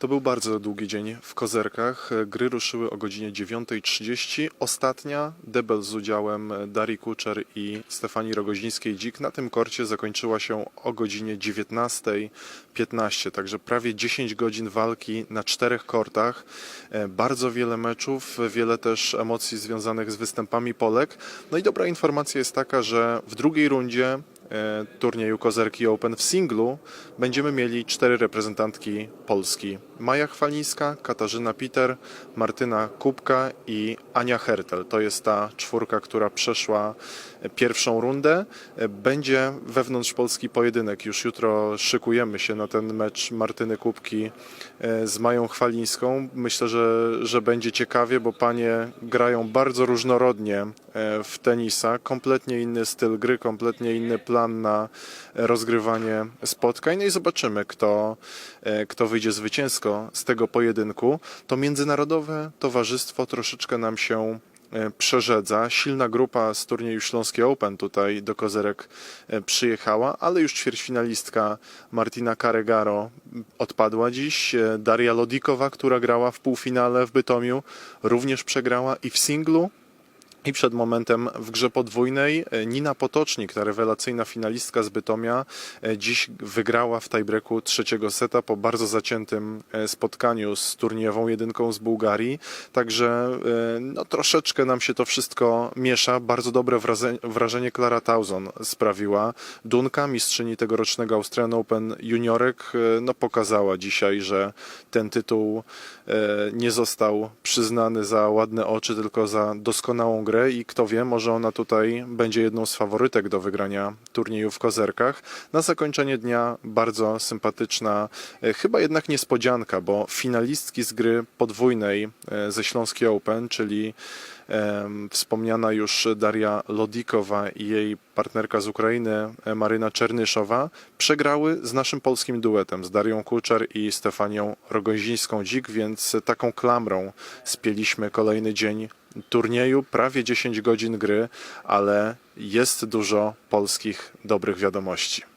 To był bardzo długi dzień w Kozerkach. Gry ruszyły o godzinie 9.30. Ostatnia debel z udziałem Darii Kuczer i Stefanii Rogozińskiej-Dzik na tym korcie zakończyła się o godzinie 19.15. Także prawie 10 godzin walki na czterech kortach. E, Bardzo wiele meczów, wiele też emocji związanych z występami Polek. No i dobra informacja jest taka, że w drugiej rundzie e, turnieju Kozerki Open w singlu będziemy mieli cztery reprezentantki Polski. Maja Chwalińska, Katarzyna Peter, Martyna Kubka i Ania Hertel. To jest ta czwórka, która przeszła pierwszą rundę. Będzie wewnątrz Polski pojedynek. Już jutro szykujemy się na ten mecz Martyny Kubki e, z Mają Chwalińską. Myślę, że, że będzie ciekawie, bo panie grają bardzo różnorodnie e, w tenisa. Kompletnie inny styl gry, kompletnie inny plan na rozgrywanie spotkań. No i zobaczymy, kto, e, kto wyjdzie zwycięsko z tego pojedynku. To międzynarodowe towarzystwo troszeczkę nam się e, przerzedza. Silna grupa z turnieju Śląskie Open tutaj do Kozerek e, przyjechała, ale już ćwierćfinalistka Martina Carregaro odpadła dziś. E, Daria Lodikowa, która grała w półfinale w Bytomiu, również przegrała i w singlu. I przed momentem w grze podwójnej e, Nina Potocznik, ta rewelacyjna finalistka z Bytomia, e, dziś wygrała w tiebreaku trzeciego seta po bardzo zaciętym e, spotkaniu z turniejową jedynką z Bułgarii. Także no, troszeczkę nam się to wszystko miesza. Bardzo dobre wraze- wrażenie Clara sprawiła. Dunka, mistrzyni tegorocznego Australian Open juniorek, no, pokazała dzisiaj, że ten tytuł nie został przyznany za ładne oczy, tylko za doskonałą grę i kto wie, może ona tutaj będzie jedną z faworytek do wygrania turnieju w Kozerkach. Na zakończenie dnia bardzo sympatyczna, e, chyba jednak niespodzianka, bo finalistki z gry podwójnej e, ze Śląskiej Open, czyli wspomniana już Daria Lodikowa i jej partnerka z Ukrainy e, Maryna Czernyszowa przegrały z naszym polskim duetem, z Darią Kuczer i Stefanią Rogozińską-Dzik, więc taką klamrą spieliśmy kolejny dzień turnieju, prawie 10 godzin gry, ale jest dużo polskich dobrych wiadomości.